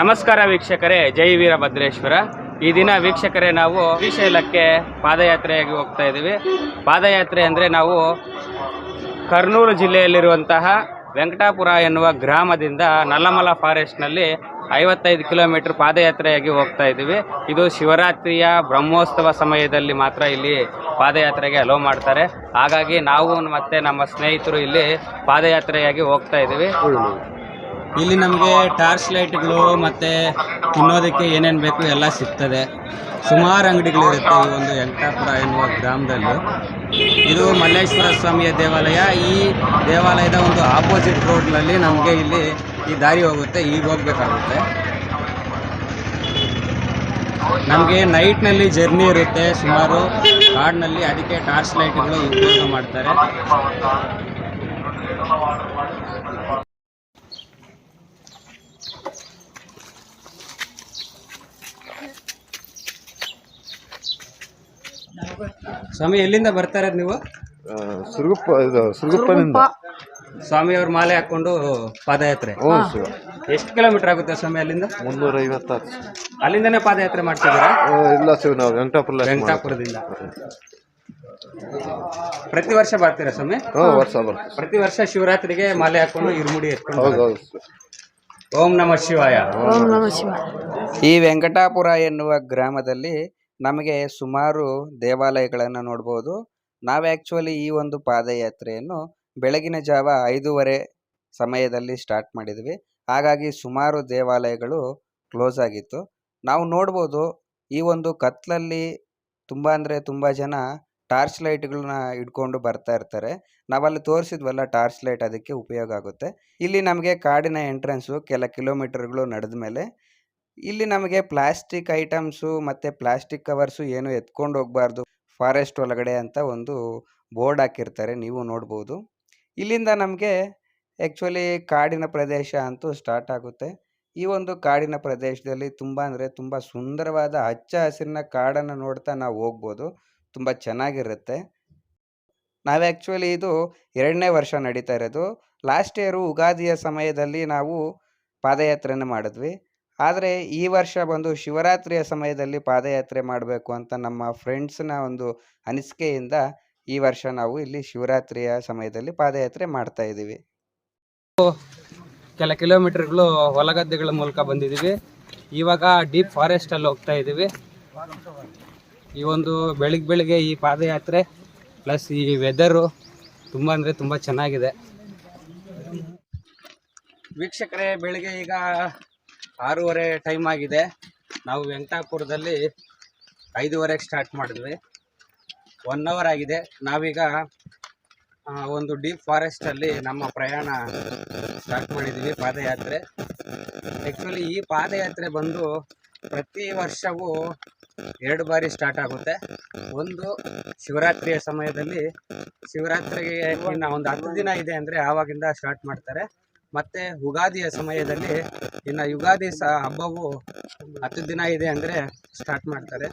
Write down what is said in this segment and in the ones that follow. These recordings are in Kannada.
ನಮಸ್ಕಾರ ವೀಕ್ಷಕರೇ, ಜೈ ವೀರಭದ್ರೇಶ್ವರ. ಈ ದಿನ ವೀಕ್ಷಕರೇ, ನಾವು ಶ್ರೀಶೈಲಕ್ಕೆ ಪಾದಯಾತ್ರೆಯಾಗಿ ಹೋಗ್ತಾ ಇದ್ದೀವಿ. ಪಾದಯಾತ್ರೆ ಅಂದರೆ ನಾವು ಕರ್ನೂಲು ಜಿಲ್ಲೆಯಲ್ಲಿರುವಂತಹ ವೆಂಕಟಾಪುರ ಎನ್ನುವ ಗ್ರಾಮದಿಂದ ನಲ್ಲಮಲ ಫಾರೆಸ್ಟ್ನಲ್ಲಿ ಐವತ್ತೈದು ಕಿಲೋಮೀಟರ್ ಪಾದಯಾತ್ರೆಯಾಗಿ ಹೋಗ್ತಾ ಇದ್ದೀವಿ. ಇದು ಶಿವರಾತ್ರಿಯ ಬ್ರಹ್ಮೋತ್ಸವ ಸಮಯದಲ್ಲಿ ಮಾತ್ರ ಇಲ್ಲಿ ಪಾದಯಾತ್ರೆಗೆ ಅಲೋ ಮಾಡ್ತಾರೆ. ಹಾಗಾಗಿ ನಾವು ಮತ್ತು ನಮ್ಮ ಸ್ನೇಹಿತರು ಇಲ್ಲಿ ಪಾದಯಾತ್ರೆಯಾಗಿ ಹೋಗ್ತಾ ಇದ್ದೀವಿ. ಇಲ್ಲಿ ನಮಗೆ ಟಾರ್ಚ್ ಲೈಟ್ಗಳು ಮತ್ತು ತಿನ್ನೋದಕ್ಕೆ ಏನೇನು ಬೇಕು ಎಲ್ಲ ಸಿಗ್ತದೆ. ಸುಮಾರು ಅಂಗಡಿಗಳಿರುತ್ತೆ ಈ ಒಂದು ಯಂಕಾಪುರ ಎನ್ನುವ ಗ್ರಾಮದಲ್ಲಿ. ಇದು ಮಲ್ಲೇಶ್ವರ ಸ್ವಾಮಿಯ ದೇವಾಲಯ. ಈ ದೇವಾಲಯದ ಒಂದು ಆಪೋಸಿಟ್ ರೋಡ್ನಲ್ಲಿ ನಮಗೆ ಇಲ್ಲಿ ಈ ದಾರಿ ಹೋಗುತ್ತೆ, ಈಗ ಹೋಗ್ಬೇಕಾಗುತ್ತೆ. ನಮಗೆ ನೈಟ್ನಲ್ಲಿ ಜರ್ನಿ ಇರುತ್ತೆ, ಸುಮಾರು ಕಾಡಿನಲ್ಲಿ ಅದಕ್ಕೆ ಟಾರ್ಚ್ ಲೈಟ್ಗಳು ಉಪಯೋಗ ಮಾಡ್ತಾರೆ. ಸ್ವಾಮಿ ಎಲ್ಲಿಂದ ಬರ್ತಾ ಇರೋದು ನೀವು ಸುರುಗುಪ್ಪ ಇದು ಸುರುಗುಪ್ಪನಿಂದ. ಸ್ವಾಮಿಯವ್ರ ಮಾಲೆ ಹಾಕೊಂಡು ಪಾದಯಾತ್ರೆ. ಹ್ಞೂ ಶಿವ. ಎಷ್ಟು ಕಿಲೋಮೀಟರ್ ಆಗುತ್ತೆ ಸ್ವಾಮಿ ಅಲ್ಲಿಂದ? ಮುನ್ನೂರ ಐವತ್ತಾರು ಅಲ್ಲಿಂದನೇ ಪಾದಯಾತ್ರೆ ಮಾಡ್ತಿದ್ದೀರಾ? ಇಲ್ಲ ಶಿವ ನಾವು ವೆಂಕಟಾಪುರ ವೆಂಕಟಾಪುರದಿಂದ. ಪ್ರತಿ ವರ್ಷ ಬರ್ತೀರಾ ಸ್ವಾಮಿ? ಹ್ಞೂ ವರ್ಷ ಬರ್ತದೆ ಪ್ರತಿ ವರ್ಷ ಶಿವರಾತ್ರಿಗೆ ಮಾಲೆ ಹಾಕೊಂಡು ಇರುಮುಡಿ ಎತ್ಕೊಂಡು ಹೌದು ಹೌದು ಶಿವ. ಓಂ ನಮಃ ಶಿವಾಯ. ಓಂ ನಮ ಶಿವ ಈ ವೆಂಕಟಾಪುರ ಎನ್ನುವ ಗ್ರಾಮದಲ್ಲಿ ನಮಗೆ ಸುಮಾರು ದೇವಾಲಯಗಳನ್ನು ನೋಡ್ಬೋದು. ನಾವು ಆ್ಯಕ್ಚುಲಿ ಈ ಒಂದು ಪಾದಯಾತ್ರೆಯನ್ನು ಬೆಳಗಿನ ಜಾವ ಐದೂವರೆ ಸಮಯದಲ್ಲಿ ಸ್ಟಾರ್ಟ್ ಮಾಡಿದ್ವಿ. ಹಾಗಾಗಿ ಸುಮಾರು ದೇವಾಲಯಗಳು ಕ್ಲೋಸ್ ಆಗಿತ್ತು. ನಾವು ನೋಡ್ಬೋದು ಈ ಒಂದು ಕತ್ಲಲ್ಲಿ ತುಂಬ ಅಂದರೆ ತುಂಬ ಜನ ಟಾರ್ಚ್ ಲೈಟ್ಗಳನ್ನ ಇಟ್ಕೊಂಡು ಬರ್ತಾ ಇರ್ತಾರೆ. ನಾವಲ್ಲಿ ತೋರಿಸಿದ್ವಲ್ಲ ಟಾರ್ಚ್ ಲೈಟ್ ಅದಕ್ಕೆ ಉಪಯೋಗ ಆಗುತ್ತೆ. ಇಲ್ಲಿ ನಮಗೆ ಕಾಡಿನ ಎಂಟ್ರೆನ್ಸು ಕೆಲ ಕಿಲೋಮೀಟರ್ಗಳು ನಡೆದ ಮೇಲೆ ಇಲ್ಲಿ ನಮಗೆ ಪ್ಲಾಸ್ಟಿಕ್ ಐಟಮ್ಸು ಮತ್ತು ಪ್ಲಾಸ್ಟಿಕ್ ಕವರ್ಸು ಏನು ಎತ್ಕೊಂಡು ಹೋಗಬಾರ್ದು. ಫಾರೆಸ್ಟ್ ಒಳಗಡೆ ಅಂತ ಒಂದು ಬೋರ್ಡ್ ಹಾಕಿರ್ತಾರೆ, ನೀವು ನೋಡ್ಬೋದು. ಇಲ್ಲಿಂದ ನಮಗೆ ಆ್ಯಕ್ಚುಲಿ ಕಾಡಿನ ಪ್ರದೇಶ ಅಂತೂ ಸ್ಟಾರ್ಟ್ ಆಗುತ್ತೆ. ಈ ಒಂದು ಕಾಡಿನ ಪ್ರದೇಶದಲ್ಲಿ ತುಂಬ ಅಂದರೆ ತುಂಬ ಸುಂದರವಾದ ಹಚ್ಚ ಹಸಿರಿನ ಕಾಡನ್ನು ನೋಡ್ತಾ ನಾವು ಹೋಗ್ಬೋದು. ತುಂಬ ಚೆನ್ನಾಗಿರುತ್ತೆ. ನಾವು ಆ್ಯಕ್ಚುಲಿ ಇದು ಎರಡನೇ ವರ್ಷ ನಡೀತಾ ಇರೋದು. ಲಾಸ್ಟ್ ಇಯರು ಉಗಾದಿಯ ಸಮಯದಲ್ಲಿ ನಾವು ಪಾದಯಾತ್ರೆಯನ್ನು ಮಾಡಿದ್ವಿ. ಆದರೆ ಈ ವರ್ಷ ಬಂದು ಶಿವರಾತ್ರಿಯ ಸಮಯದಲ್ಲಿ ಪಾದಯಾತ್ರೆ ಮಾಡಬೇಕು ಅಂತ ನಮ್ಮ ಫ್ರೆಂಡ್ಸ್ನ ಒಂದು ಅನಿಸಿಕೆಯಿಂದ ಈ ವರ್ಷ ನಾವು ಇಲ್ಲಿ ಶಿವರಾತ್ರಿಯ ಸಮಯದಲ್ಲಿ ಪಾದಯಾತ್ರೆ ಮಾಡ್ತಾ ಇದ್ದೀವಿ. ಕೆಲ ಕಿಲೋಮೀಟರ್ಗಳು ಹೊಲಗದ್ದೆಗಳ ಮೂಲಕ ಬಂದಿದ್ದೀವಿ. ಇವಾಗ ಡೀಪ್ ಫಾರೆಸ್ಟಲ್ಲಿ ಹೋಗ್ತಾ ಇದ್ದೀವಿ. ಈ ಒಂದು ಬೆಳಿಗ್ಗೆ ಬೆಳಿಗ್ಗೆ ಈ ಪಾದಯಾತ್ರೆ ಪ್ಲಸ್ ಈ ವೆದರು ತುಂಬ ಅಂದರೆ ತುಂಬ ಚೆನ್ನಾಗಿದೆ. ವೀಕ್ಷಕರೇ ಬೆಳಿಗ್ಗೆ ಈಗ ಆರೂವರೆ ಟೈಮ್ ಆಗಿದೆ. ನಾವು ವೆಂಕಟಾಪುರದಲ್ಲಿ ಐದೂವರೆಗೆ ಸ್ಟಾರ್ಟ್ ಮಾಡಿದ್ವಿ. ಒನ್ ಅವರ್ ಆಗಿದೆ. ನಾವೀಗ ಒಂದು ಡೀಪ್ ಫಾರೆಸ್ಟಲ್ಲಿ ನಮ್ಮ ಪ್ರಯಾಣ ಸ್ಟಾರ್ಟ್ ಮಾಡಿದ್ದೀವಿ ಪಾದಯಾತ್ರೆ. ಆ್ಯಕ್ಚುಲಿ ಈ ಪಾದಯಾತ್ರೆ ಬಂದು ಪ್ರತಿ ವರ್ಷವೂ ಎರಡು ಬಾರಿ ಸ್ಟಾರ್ಟ್ ಆಗುತ್ತೆ. ಒಂದು ಶಿವರಾತ್ರಿಯ ಸಮಯದಲ್ಲಿ. ಶಿವರಾತ್ರಿಗೆ ಒಂದು ಹತ್ತು ದಿನ ಇದೆ ಅಂದರೆ ಆವಾಗಿಂದ ಸ್ಟಾರ್ಟ್ ಮಾಡ್ತಾರೆ. ಮತ್ತು ಯುಗಾದಿಯ ಸಮಯದಲ್ಲಿ ಇನ್ನು ಯುಗಾದಿ ಸಹ ಹಬ್ಬವು ಹತ್ತು ದಿನ ಇದೆ ಅಂದರೆ ಸ್ಟಾರ್ಟ್ ಮಾಡ್ತಾರೆ.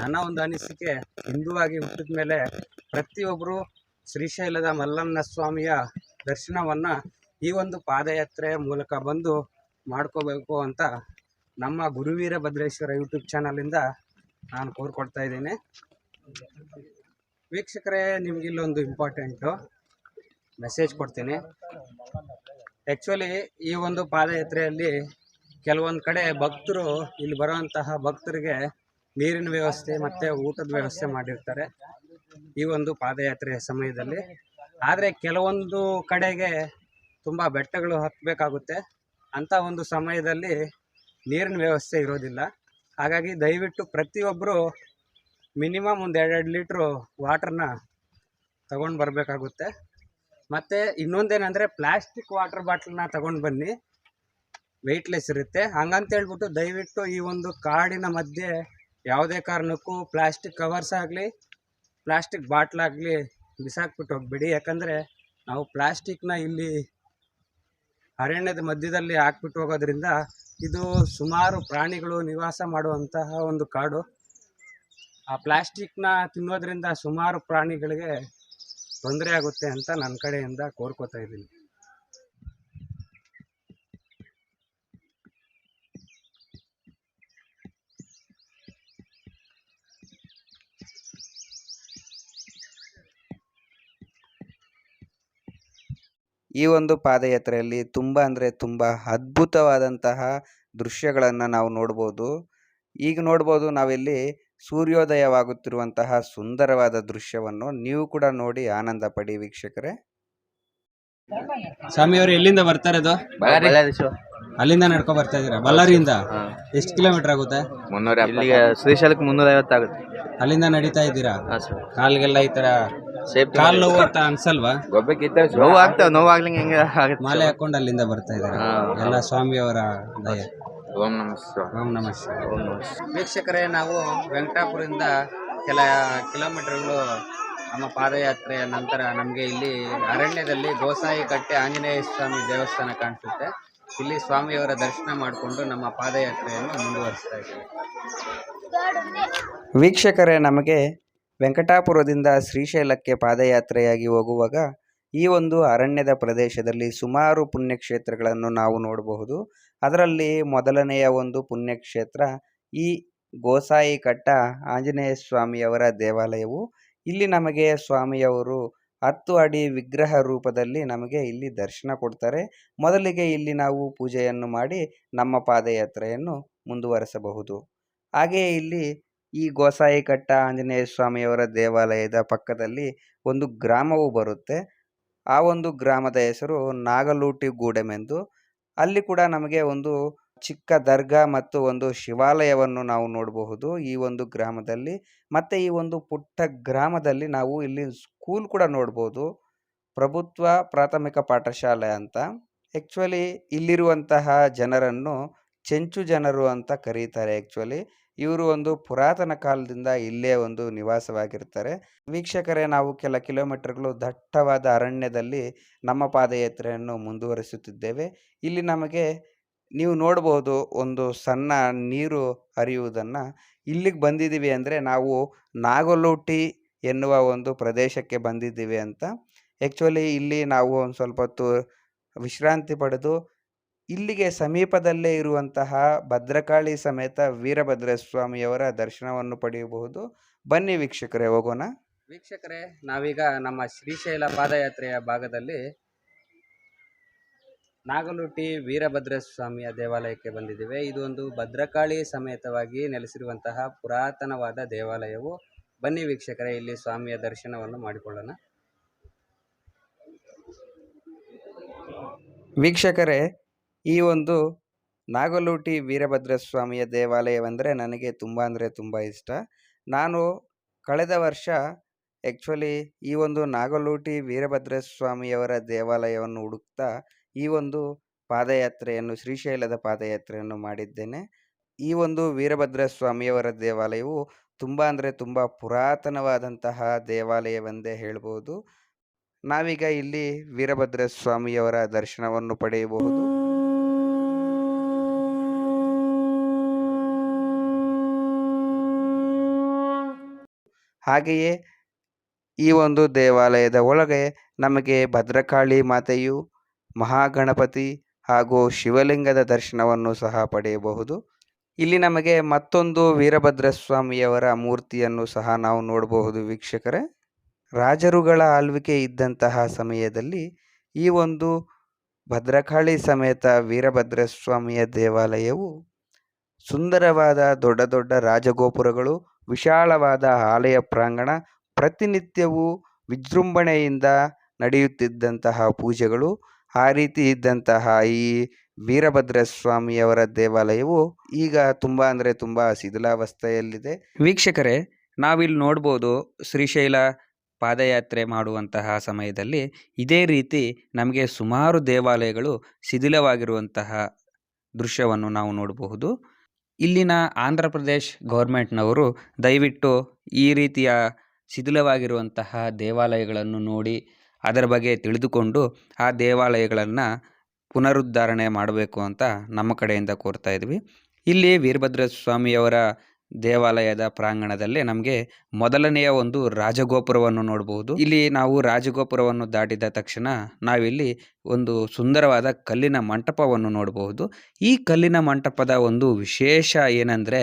ನನ್ನ ಒಂದು ಅನಿಸಿಕೆ, ಹಿಂದೂವಾಗಿ ಹುಟ್ಟಿದ ಮೇಲೆ ಪ್ರತಿಯೊಬ್ಬರು ಶ್ರೀಶೈಲದ ಮಲ್ಲನ್ನ ಸ್ವಾಮಿಯ ದರ್ಶನವನ್ನು ಈ ಒಂದು ಪಾದಯಾತ್ರೆಯ ಮೂಲಕ ಬಂದು ಮಾಡ್ಕೋಬೇಕು ಅಂತ ನಮ್ಮ ಗುರುವೀರ ಭದ್ರೇಶ್ವರ ಯೂಟ್ಯೂಬ್ ಚಾನಲಿಂದ ನಾನು ಕೋರ್ಕೊಡ್ತಾ ಇದ್ದೀನಿ. ವೀಕ್ಷಕರೇ ನಿಮಗಿಲ್ಲೊಂದು ಇಂಪಾರ್ಟೆಂಟು ಮೆಸೇಜ್ ಕೊಡ್ತೀನಿ. ಆ್ಯಕ್ಚುಲಿ ಈ ಒಂದು ಪಾದಯಾತ್ರೆಯಲ್ಲಿ ಕೆಲವೊಂದು ಕಡೆ ಭಕ್ತರು ಇಲ್ಲಿ ಬರುವಂತಹ ಭಕ್ತರಿಗೆ ನೀರಿನ ವ್ಯವಸ್ಥೆ ಮತ್ತು ಊಟದ ವ್ಯವಸ್ಥೆ ಮಾಡಿರ್ತಾರೆ ಈ ಒಂದು ಪಾದಯಾತ್ರೆಯ ಸಮಯದಲ್ಲಿ. ಆದರೆ ಕೆಲವೊಂದು ಕಡೆಗೆ ತುಂಬ ಬೆಟ್ಟಗಳು ಹತ್ತಬೇಕಾಗುತ್ತೆ. ಅಂಥ ಒಂದು ಸಮಯದಲ್ಲಿ ನೀರಿನ ವ್ಯವಸ್ಥೆ ಇರೋದಿಲ್ಲ. ಹಾಗಾಗಿ ದಯವಿಟ್ಟು ಪ್ರತಿಯೊಬ್ಬರು ಮಿನಿಮಮ್ ಒಂದು ಎರಡೆರಡು ಲೀಟ್ರು ವಾಟ್ರನ್ನ ತಗೊಂಡು ಬರಬೇಕಾಗುತ್ತೆ. ಮತ್ತು ಇನ್ನೊಂದೇನೆಂದರೆ ಪ್ಲಾಸ್ಟಿಕ್ ವಾಟರ್ ಬಾಟ್ಲನ್ನ ತಗೊಂಡು ಬನ್ನಿ. ವೆಯ್ಟ್ಲೆಸ್ ಇರುತ್ತೆ. ಹಂಗಂತ ಹೇಳ್ಬಿಟ್ಟು ದಯವಿಟ್ಟು ಈ ಒಂದು ಕಾಡಿನ ಮಧ್ಯೆ ಯಾವುದೇ ಕಾರಣಕ್ಕೂ ಪ್ಲಾಸ್ಟಿಕ್ ಕವರ್ಸ್ ಆಗಲಿ, ಪ್ಲಾಸ್ಟಿಕ್ ಬಾಟ್ಲಾಗಲಿ ಬಿಸಾಕ್ಬಿಟ್ಟು ಹೋಗ್ಬಿಡಿ. ಯಾಕಂದರೆ ನಾವು ಪ್ಲಾಸ್ಟಿಕ್ನ ಇಲ್ಲಿ ಅರಣ್ಯದ ಮಧ್ಯದಲ್ಲಿ ಹಾಕ್ಬಿಟ್ಟು ಹೋಗೋದ್ರಿಂದ ಇದು ಸುಮಾರು ಪ್ರಾಣಿಗಳು ನಿವಾಸ ಮಾಡುವಂತಹ ಒಂದು ಕಾಡು. ಆ ಪ್ಲಾಸ್ಟಿಕ್ನ ತಿನ್ನೋದ್ರಿಂದ ಸುಮಾರು ಪ್ರಾಣಿಗಳಿಗೆ ತೊಂದರೆ ಆಗುತ್ತೆ ಅಂತ ನನ್ನ ಕಡೆಯಿಂದ ಕೋರ್ಕೋತಾ ಇದ್ದೀನಿ. ಈ ಒಂದು ಪಾದಯಾತ್ರೆಯಲ್ಲಿ ತುಂಬ ಅಂದರೆ ತುಂಬ ಅದ್ಭುತವಾದಂತಹ ದೃಶ್ಯಗಳನ್ನು ನಾವು ನೋಡ್ಬೋದು. ಈಗ ನೋಡ್ಬೋದು ನಾವಿಲ್ಲಿ ಸೂರ್ಯೋದಯವಾಗುತ್ತಿರುವಂತಹ ಸುಂದರವಾದ ದೃಶ್ಯವನ್ನು ನೀವು ಕೂಡ ನೋಡಿ ಆನಂದ ಪಡಿ ವೀಕ್ಷಕರೇ. ಸ್ವಾಮಿಯವರು ಎಲ್ಲಿಂದ ಬರ್ತಾರೆ ಅದು? ಅಲ್ಲಿಂದ ನಡ್ಕೊ ಬರ್ತಾ ಇದೀರಾ ಬಳ್ಳಾರಿಯಿಂದ? ಎಷ್ಟು ಕಿಲೋಮೀಟರ್ ಆಗುತ್ತೆ? ಇಲ್ಲಿಗೆ ಶ್ರೀಶೈಲಕ್ಕೆ ಮುನ್ನೂರ ಐವತ್ತಾಗುತ್ತೆ ಅಲ್ಲಿಂದ ನಡೀತಾ ಇದ್ದೀರಾ? ಕಾಲ್ಗೆಲ್ಲ ಈ ತರ ಕಾಲ್ ನೋವು ಅಂತ ಅನ್ಸಲ್ವಾ? ನೋವು ಆಗ್ತಾವ ನೋವು ಆಗ್ಲಿಂಗ್ ಹೆಂಗೆ ಮಾಲೆ ಹಾಕೊಂಡು ಅಲ್ಲಿಂದ ಬರ್ತಾ ಇದ್ದಾರೆ. ಎಲ್ಲ ಸ್ವಾಮಿಯವರ ದಯ. ಓಂ ನಮಸ್ಕಾರ ಓಂ ನಮಸ್ತೆ. ಓಂ ನಮಃ ವೀಕ್ಷಕರೇ ನಾವು ವೆಂಕಟಾಪುರದಿಂದ ಕೆಲ ಕಿಲೋಮೀಟರ್ಗಳು ನಮ್ಮ ಪಾದಯಾತ್ರೆಯ ನಂತರ ನಮಗೆ ಇಲ್ಲಿ ಅರಣ್ಯದಲ್ಲಿ ಗೋಸಾಯಿ ಕಟ್ಟೆ ಆಂಜನೇಯ ಸ್ವಾಮಿ ದೇವಸ್ಥಾನ ಕಾಣಿಸುತ್ತೆ. ಇಲ್ಲಿ ಸ್ವಾಮಿಯವರ ದರ್ಶನ ಮಾಡಿಕೊಂಡು ನಮ್ಮ ಪಾದಯಾತ್ರೆಯನ್ನು ಮುಂದುವರಿಸ್ತಾ ಇದ್ದೀವಿ. ವೀಕ್ಷಕರೇ ನಮಗೆ ವೆಂಕಟಾಪುರದಿಂದ ಶ್ರೀಶೈಲಕ್ಕೆ ಪಾದಯಾತ್ರೆಯಾಗಿ ಹೋಗುವಾಗ ಈ ಒಂದು ಅರಣ್ಯದ ಪ್ರದೇಶದಲ್ಲಿ ಸುಮಾರು ಪುಣ್ಯಕ್ಷೇತ್ರಗಳನ್ನು ನಾವು ನೋಡಬಹುದು. ಅದರಲ್ಲಿ ಮೊದಲನೆಯ ಒಂದು ಪುಣ್ಯಕ್ಷೇತ್ರ ಈ ಗೋಸಾಯಿ ಕಟ್ಟ ಆಂಜನೇಯ ಸ್ವಾಮಿಯವರ ದೇವಾಲಯವು. ಇಲ್ಲಿ ನಮಗೆ ಸ್ವಾಮಿಯವರು ಹತ್ತು ಅಡಿ ವಿಗ್ರಹ ರೂಪದಲ್ಲಿ ನಮಗೆ ಇಲ್ಲಿ ದರ್ಶನ ಕೊಡ್ತಾರೆ. ಮೊದಲಿಗೆ ಇಲ್ಲಿ ನಾವು ಪೂಜೆಯನ್ನು ಮಾಡಿ ನಮ್ಮ ಪಾದಯಾತ್ರೆಯನ್ನು ಮುಂದುವರೆಸಬಹುದು. ಹಾಗೆಯೇ ಇಲ್ಲಿ ಈ ಗೋಸಾಯಿ ಕಟ್ಟ ಆಂಜನೇಯ ಸ್ವಾಮಿಯವರ ದೇವಾಲಯದ ಪಕ್ಕದಲ್ಲಿ ಒಂದು ಗ್ರಾಮವು ಬರುತ್ತೆ. ಆ ಒಂದು ಗ್ರಾಮದ ಹೆಸರು ನಾಗಲೂಟಿ ಗೂಡೆಮೆಂದು. ಅಲ್ಲಿ ಕೂಡ ನಮಗೆ ಒಂದು ಚಿಕ್ಕ ದರ್ಗಾ ಮತ್ತು ಒಂದು ಶಿವಾಲಯವನ್ನು ನಾವು ನೋಡಬಹುದು ಈ ಒಂದು ಗ್ರಾಮದಲ್ಲಿ. ಮತ್ತು ಈ ಒಂದು ಪುಟ್ಟ ಗ್ರಾಮದಲ್ಲಿ ನಾವು ಇಲ್ಲಿ ಸ್ಕೂಲ್ ಕೂಡ ನೋಡ್ಬೋದು ಪ್ರಭುತ್ವ ಪ್ರಾಥಮಿಕ ಪಾಠಶಾಲೆ ಅಂತ. ಆ್ಯಕ್ಚುಲಿ ಇಲ್ಲಿರುವಂತಹ ಜನರನ್ನು ಚೆಂಚು ಜನರು ಅಂತ ಕರೀತಾರೆ ಆ್ಯಕ್ಚುಲಿ ಇವರು ಒಂದು ಪುರಾತನ ಕಾಲದಿಂದ ಇಲ್ಲೇ ಒಂದು ನಿವಾಸವಾಗಿರ್ತಾರೆ. ವೀಕ್ಷಕರೇ, ನಾವು ಕೆಲ ಕಿಲೋಮೀಟರ್ಗಳು ದಟ್ಟವಾದ ಅರಣ್ಯದಲ್ಲಿ ನಮ್ಮ ಪಾದಯಾತ್ರೆಯನ್ನು ಮುಂದುವರಿಸುತ್ತಿದ್ದೇವೆ. ಇಲ್ಲಿ ನಮಗೆ ನೀವು ನೋಡಬಹುದು ಒಂದು ಸಣ್ಣ ನೀರು ಹರಿಯುವುದನ್ನು. ಇಲ್ಲಿಗೆ ಬಂದಿದ್ದೀವಿ ಅಂದರೆ ನಾವು ನಾಗಲೂಟಿ ಎನ್ನುವ ಒಂದು ಪ್ರದೇಶಕ್ಕೆ ಬಂದಿದ್ದೀವಿ ಅಂತ. ಆ್ಯಕ್ಚುಲಿ ಇಲ್ಲಿ ನಾವು ಒಂದು ಸ್ವಲ್ಪ ಹೊತ್ತು ವಿಶ್ರಾಂತಿ ಪಡೆದು ಇಲ್ಲಿಗೆ ಸಮೀಪದಲ್ಲೇ ಇರುವಂತಹ ಭದ್ರಕಾಳಿ ಸಮೇತ ವೀರಭದ್ರ ಸ್ವಾಮಿಯವರ ದರ್ಶನವನ್ನು ಪಡೆಯಬಹುದು. ಬನ್ನಿ ವೀಕ್ಷಕರೇ ಹೋಗೋಣ. ವೀಕ್ಷಕರೇ ನಾವೀಗ ನಮ್ಮ ಶ್ರೀಶೈಲ ಪಾದಯಾತ್ರೆಯ ಭಾಗದಲ್ಲಿ ನಾಗಲುಟಿ ವೀರಭದ್ರ ಸ್ವಾಮಿಯ ದೇವಾಲಯಕ್ಕೆ ಬಂದಿದ್ದೇವೆ. ಇದು ಒಂದು ಭದ್ರಕಾಳಿ ಸಮೇತವಾಗಿ ನೆಲೆಸಿರುವಂತಹ ಪುರಾತನವಾದ ದೇವಾಲಯವು. ಬನ್ನಿ ವೀಕ್ಷಕರೇ ಇಲ್ಲಿ ಸ್ವಾಮಿಯ ದರ್ಶನವನ್ನು ಮಾಡಿಕೊಳ್ಳೋಣ. ವೀಕ್ಷಕರೇ ಈ ಒಂದು ನಾಗಲೂಟಿ ವೀರಭದ್ರ ಸ್ವಾಮಿಯ ದೇವಾಲಯವೆಂದರೆ ನನಗೆ ತುಂಬ ಅಂದರೆ ತುಂಬ ಇಷ್ಟ. ನಾನು ಕಳೆದ ವರ್ಷ ಆ್ಯಕ್ಚುಲಿ ಈ ಒಂದು ನಾಗಲೂಟಿ ವೀರಭದ್ರ ಸ್ವಾಮಿಯವರ ದೇವಾಲಯವನ್ನು ಹುಡುಕ್ತಾ ಈ ಒಂದು ಪಾದಯಾತ್ರೆಯನ್ನು, ಶ್ರೀಶೈಲದ ಪಾದಯಾತ್ರೆಯನ್ನು ಮಾಡಿದ್ದೇನೆ. ಈ ಒಂದು ವೀರಭದ್ರ ಸ್ವಾಮಿಯವರ ದೇವಾಲಯವು ತುಂಬ ಅಂದರೆ ತುಂಬ ಪುರಾತನವಾದಂತಹ ದೇವಾಲಯವೆಂದೇ ಹೇಳ್ಬೋದು. ನಾವೀಗ ಇಲ್ಲಿ ವೀರಭದ್ರ ಸ್ವಾಮಿಯವರ ದರ್ಶನವನ್ನು ಪಡೆಯಬಹುದು. ಹಾಗೆಯೇ ಈ ಒಂದು ದೇವಾಲಯದ ಒಳಗೆ ನಮಗೆ ಭದ್ರಕಾಳಿ ಮಾತೆಯು, ಮಹಾಗಣಪತಿ ಹಾಗೂ ಶಿವಲಿಂಗದ ದರ್ಶನವನ್ನು ಸಹ ಪಡೆಯಬಹುದು. ಇಲ್ಲಿ ನಮಗೆ ಮತ್ತೊಂದು ವೀರಭದ್ರ ಸ್ವಾಮಿಯವರ ಮೂರ್ತಿಯನ್ನು ಸಹ ನಾವು ನೋಡಬಹುದು ವೀಕ್ಷಕರೇ. ರಾಜರುಗಳ ಆಳ್ವಿಕೆ ಇದ್ದಂತಹ ಸಮಯದಲ್ಲಿ ಈ ಒಂದು ಭದ್ರಕಾಳಿ ಸಮೇತ ವೀರಭದ್ರ ಸ್ವಾಮಿಯ ದೇವಾಲಯವು ಸುಂದರವಾದ ದೊಡ್ಡ ದೊಡ್ಡ ರಾಜಗೋಪುರಗಳು ವಿಶಾಲವಾದ ಆಲಯ ಪ್ರಾಂಗಣ ಪ್ರತಿನಿತ್ಯವೂ ವಿಜೃಂಭಣೆಯಿಂದ ನಡೆಯುತ್ತಿದ್ದಂತಹ ಪೂಜೆಗಳು, ಆ ರೀತಿ ಇದ್ದಂತಹ ಈ ವೀರಭದ್ರ ಸ್ವಾಮಿಯವರ ದೇವಾಲಯವು ಈಗ ತುಂಬ ಅಂದರೆ ತುಂಬ ಶಿಥಿಲಾವಸ್ಥೆಯಲ್ಲಿದೆ. ವೀಕ್ಷಕರೇ, ನಾವಿಲ್ಲಿ ನೋಡ್ಬೋದು ಶ್ರೀಶೈಲ ಪಾದಯಾತ್ರೆ ಮಾಡುವಂತಹ ಸಮಯದಲ್ಲಿ ಇದೇ ರೀತಿ ನಮಗೆ ಸುಮಾರು ದೇವಾಲಯಗಳು ಶಿಥಿಲವಾಗಿರುವಂತಹ ದೃಶ್ಯವನ್ನು ನಾವು ನೋಡಬಹುದು. ಇಲ್ಲಿನ ಆಂಧ್ರ ಪ್ರದೇಶ್ ಗೌರ್ಮೆಂಟ್ನವರು ದಯವಿಟ್ಟು ಈ ರೀತಿಯ ಶಿಥಿಲವಾಗಿರುವಂತಹ ದೇವಾಲಯಗಳನ್ನು ನೋಡಿ, ಅದರ ಬಗ್ಗೆ ತಿಳಿದುಕೊಂಡು ಆ ದೇವಾಲಯಗಳನ್ನು ಪುನರುದ್ಧಾರಣೆ ಮಾಡಬೇಕು ಅಂತ ನಮ್ಮ ಕಡೆಯಿಂದ ಕೋರ್ತಾ ಇದ್ವಿ. ಇಲ್ಲಿ ವೀರಭದ್ರ ಸ್ವಾಮಿಯವರ ದೇವಾಲಯದ ಪ್ರಾಂಗಣದಲ್ಲಿ ನಮಗೆ ಮೊದಲನೆಯ ಒಂದು ರಾಜಗೋಪುರವನ್ನು ನೋಡಬಹುದು ಇಲ್ಲಿ ನಾವು ರಾಜಗೋಪುರವನ್ನು ದಾಟಿದ ತಕ್ಷಣ ನಾವಿಲ್ಲಿ ಒಂದು ಸುಂದರವಾದ ಕಲ್ಲಿನ ಮಂಟಪವನ್ನು ನೋಡಬಹುದು ಈ ಕಲ್ಲಿನ ಮಂಟಪದ ಒಂದು ವಿಶೇಷ ಏನಂದರೆ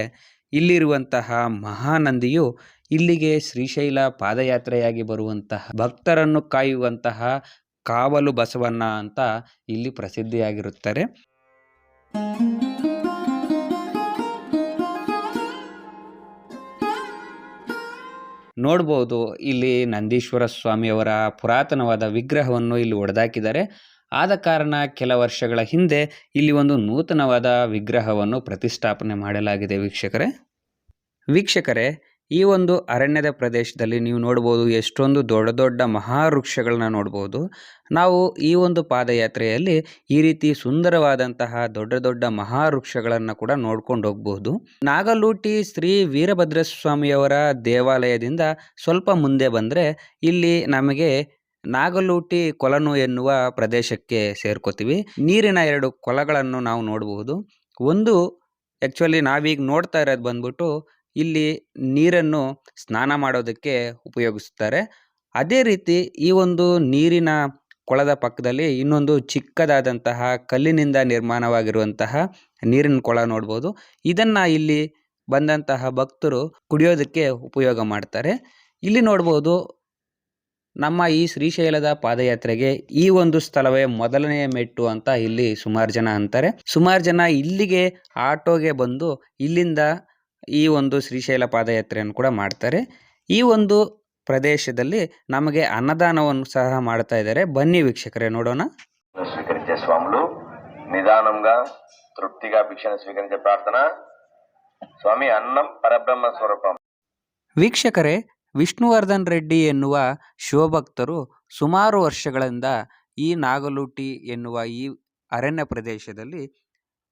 ಇಲ್ಲಿರುವಂತಹ ಮಹಾನಂದಿಯು ಇಲ್ಲಿಗೆ ಶ್ರೀಶೈಲ ಪಾದಯಾತ್ರೆಯಾಗಿ ಬರುವಂತಹ ಭಕ್ತರನ್ನು ಕಾಯುವಂತಹ ಕಾವಲು ಬಸವಣ್ಣ ಅಂತ ಇಲ್ಲಿ ಪ್ರಸಿದ್ಧಿಯಾಗಿರುತ್ತಾರೆ. ನೋಡ್ಬೋದು. ಇಲ್ಲಿ ನಂದೀಶ್ವರ ಸ್ವಾಮಿಯವರ ಪುರಾತನವಾದ ವಿಗ್ರಹವನ್ನು ಇಲ್ಲಿ ಒಡೆದಾಕಿದ್ದಾರೆ. ಆದ ಕಾರಣ ಕೆಲ ವರ್ಷಗಳ ಹಿಂದೆ ಇಲ್ಲಿ ಒಂದು ನೂತನವಾದ ವಿಗ್ರಹವನ್ನು ಪ್ರತಿಷ್ಠಾಪನೆ ಮಾಡಲಾಗಿದೆ ವೀಕ್ಷಕರೇ. ವೀಕ್ಷಕರೇ ಈ ಒಂದು ಅರಣ್ಯದ ಪ್ರದೇಶದಲ್ಲಿ ನೀವು ನೋಡ್ಬೋದು ಎಷ್ಟೊಂದು ದೊಡ್ಡ ದೊಡ್ಡ ಮಹಾವೃಕ್ಷಗಳನ್ನ ನೋಡ್ಬೋದು. ನಾವು ಈ ಒಂದು ಪಾದಯಾತ್ರೆಯಲ್ಲಿ ಈ ರೀತಿ ಸುಂದರವಾದಂತಹ ದೊಡ್ಡ ದೊಡ್ಡ ಮಹಾವೃಕ್ಷಗಳನ್ನು ಕೂಡ ನೋಡ್ಕೊಂಡು ಹೋಗ್ಬೋದು. ನಾಗಲೂಟಿ ಶ್ರೀ ವೀರಭದ್ರ ಸ್ವಾಮಿಯವರ ದೇವಾಲಯದಿಂದ ಸ್ವಲ್ಪ ಮುಂದೆ ಬಂದರೆ ಇಲ್ಲಿ ನಮಗೆ ನಾಗಲೂಟಿ ಕೊಲನು ಎನ್ನುವ ಪ್ರದೇಶಕ್ಕೆ ಸೇರ್ಕೋತೀವಿ. ನೀರಿನ ಎರಡು ಕೊಲಗಳನ್ನು ನಾವು ನೋಡಬಹುದು ಒಂದು ಆ್ಯಕ್ಚುಲಿ ನಾವೀಗ ನೋಡ್ತಾ ಇರೋದು ಬಂದ್ಬಿಟ್ಟು ಇಲ್ಲಿ ನೀರನ್ನು ಸ್ನಾನ ಮಾಡೋದಕ್ಕೆ ಉಪಯೋಗಿಸುತ್ತಾರೆ. ಅದೇ ರೀತಿ ಈ ಒಂದು ನೀರಿನ ಕೊಳದ ಪಕ್ಕದಲ್ಲಿ ಇನ್ನೊಂದು ಚಿಕ್ಕದಾದಂತಹ ಕಲ್ಲಿನಿಂದ ನಿರ್ಮಾಣವಾಗಿರುವಂತಹ ನೀರಿನ ಕೊಳ ನೋಡ್ಬೋದು. ಇದನ್ನು ಇಲ್ಲಿ ಬಂದಂತಹ ಭಕ್ತರು ಕುಡಿಯೋದಕ್ಕೆ ಉಪಯೋಗ ಮಾಡ್ತಾರೆ. ಇಲ್ಲಿ ನೋಡ್ಬೋದು ನಮ್ಮ ಈ ಶ್ರೀಶೈಲದ ಪಾದಯಾತ್ರೆಗೆ ಈ ಒಂದು ಸ್ಥಳವೇ ಮೊದಲನೆಯ ಮೆಟ್ಟು ಅಂತ ಇಲ್ಲಿ ಸುಮಾರು ಜನ ಅಂತಾರೆ. ಸುಮಾರು ಜನ ಇಲ್ಲಿಗೆ ಆಟೋಗೆ ಬಂದು ಇಲ್ಲಿಂದ ಈ ಒಂದು ಶ್ರೀಶೈಲ ಪಾದಯಾತ್ರೆಯನ್ನು ಕೂಡ ಮಾಡ್ತಾರೆ. ಈ ಒಂದು ಪ್ರದೇಶದಲ್ಲಿ ನಮಗೆ ಅನ್ನದಾನವನ್ನು ಸಹ ಮಾಡ್ತಾ ಇದ್ದಾರೆ. ಬನ್ನಿ ವೀಕ್ಷಕರೇ ನೋಡೋಣ. ಸ್ವೀಕరింಚే ಸ್ವಾಮಿ ನಿಧಾನಂಗ ತೃಪ್ತಿಗ భిక్షను స్వీకరించే ಪ್ರಾರ್ಥನಾ. ಸ್ವಾಮಿ ಅನ್ನಂ ಪರಬ್ರಹ್ಮ ಸ್ವರೂಪಂ. ವೀಕ್ಷಕರೇ ವಿಷ್ಣುವರ್ಧನ್ ರೆಡ್ಡಿ ಎನ್ನುವ ಶಿವಭಕ್ತರು ಸುಮಾರು ವರ್ಷಗಳಿಂದ ಈ ನಾಗಲೂಟಿ ಎನ್ನುವ ಈ ಅರಣ್ಯ ಪ್ರದೇಶದಲ್ಲಿ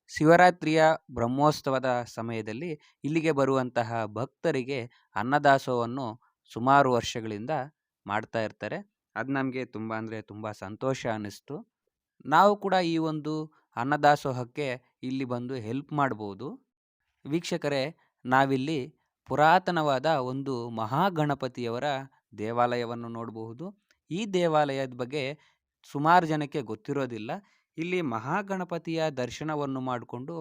ಶಿವರಾತ್ರಿಯ ಬ್ರಹ್ಮೋತ್ಸವದ ಸಮಯದಲ್ಲಿ ಇಲ್ಲಿಗೆ ಬರುವಂತಹ ಭಕ್ತರಿಗೆ ಅನ್ನದಾಸೋಹವನ್ನು ಸುಮಾರು ವರ್ಷಗಳಿಂದ ಮಾಡ್ತಾ ಇರ್ತಾರೆ. ಅದು ನಮಗೆ ತುಂಬ ಅಂದರೆ ತುಂಬ ಸಂತೋಷ ಅನ್ನಿಸ್ತು. ನಾವು ಕೂಡ ಈ ಒಂದು ಅನ್ನದಾಸೋಹಕ್ಕೆ ಇಲ್ಲಿ ಬಂದು ಹೆಲ್ಪ್ ಮಾಡ್ಬೋದು. ವೀಕ್ಷಕರೇ, ನಾವಿಲ್ಲಿ ಪುರಾತನವಾದ ಒಂದು ಮಹಾಗಣಪತಿಯವರ ದೇವಾಲಯವನ್ನು ನೋಡಬಹುದು. ಈ ದೇವಾಲಯದ ಬಗ್ಗೆ ಸುಮಾರು ಜನಕ್ಕೆ ಗೊತ್ತಿರೋದಿಲ್ಲ. ಇಲ್ಲಿ ಮಹಾಗಣಪತಿಯ ದರ್ಶನವನ್ನು ಮಾಡಿಕೊಂಡು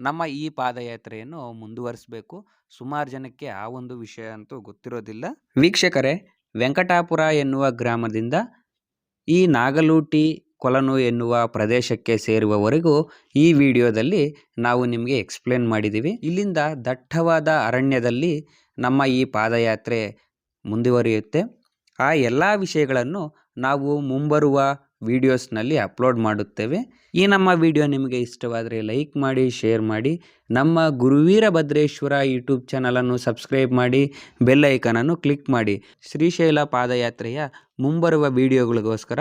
ನಮ್ಮ ಈ ಪಾದಯಾತ್ರೆಯನ್ನು ಮುಂದುವರಿಸಬೇಕು. ಸುಮಾರು ಜನಕ್ಕೆ ಆ ಒಂದು ವಿಷಯ ಅಂತೂ ಗೊತ್ತಿರೋದಿಲ್ಲ. ವೀಕ್ಷಕರೇ, ವೆಂಕಟಾಪುರ ಎನ್ನುವ ಗ್ರಾಮದಿಂದ ಈ ನಾಗಲೂಟಿ ಕೊಲನು ಎನ್ನುವ ಪ್ರದೇಶಕ್ಕೆ ಸೇರುವವರೆಗೂ ಈ ವಿಡಿಯೋದಲ್ಲಿ ನಾವು ನಿಮಗೆ ಎಕ್ಸ್ಪ್ಲೇನ್ ಮಾಡಿದ್ದೀವಿ. ಇಲ್ಲಿಂದ ದಟ್ಟವಾದ ಅರಣ್ಯದಲ್ಲಿ ನಮ್ಮ ಈ ಪಾದಯಾತ್ರೆ ಮುಂದುವರಿಯುತ್ತೆ. ಆ ಎಲ್ಲ ವಿಷಯಗಳನ್ನು ನಾವು ಮುಂಬರುವ ವೀಡಿಯೋಸ್ನಲ್ಲಿ ಅಪ್ಲೋಡ್ ಮಾಡುತ್ತೇವೆ. ಈ ನಮ್ಮ ವಿಡಿಯೋ ನಿಮಗೆ ಇಷ್ಟವಾದರೆ ಲೈಕ್ ಮಾಡಿ ಶೇರ್ ಮಾಡಿ. ನಮ್ಮ ಗುರುವೀರ ಭದ್ರೇಶ್ವರ ಯೂಟ್ಯೂಬ್ ಚಾನಲನ್ನು ಸಬ್ಸ್ಕ್ರೈಬ್ ಮಾಡಿ ಬೆಲ್ ಐಕನನ್ನು ಕ್ಲಿಕ್ ಮಾಡಿ. ಶ್ರೀಶೈಲ ಪಾದಯಾತ್ರೆಯ ಮುಂಬರುವ ವಿಡಿಯೋಗಳಿಗೋಸ್ಕರ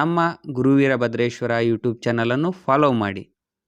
ನಮ್ಮ ಗುರುವೀರ ಭದ್ರೇಶ್ವರ ಯೂಟ್ಯೂಬ್ ಚಾನಲನ್ನು ಫಾಲೋ ಮಾಡಿ.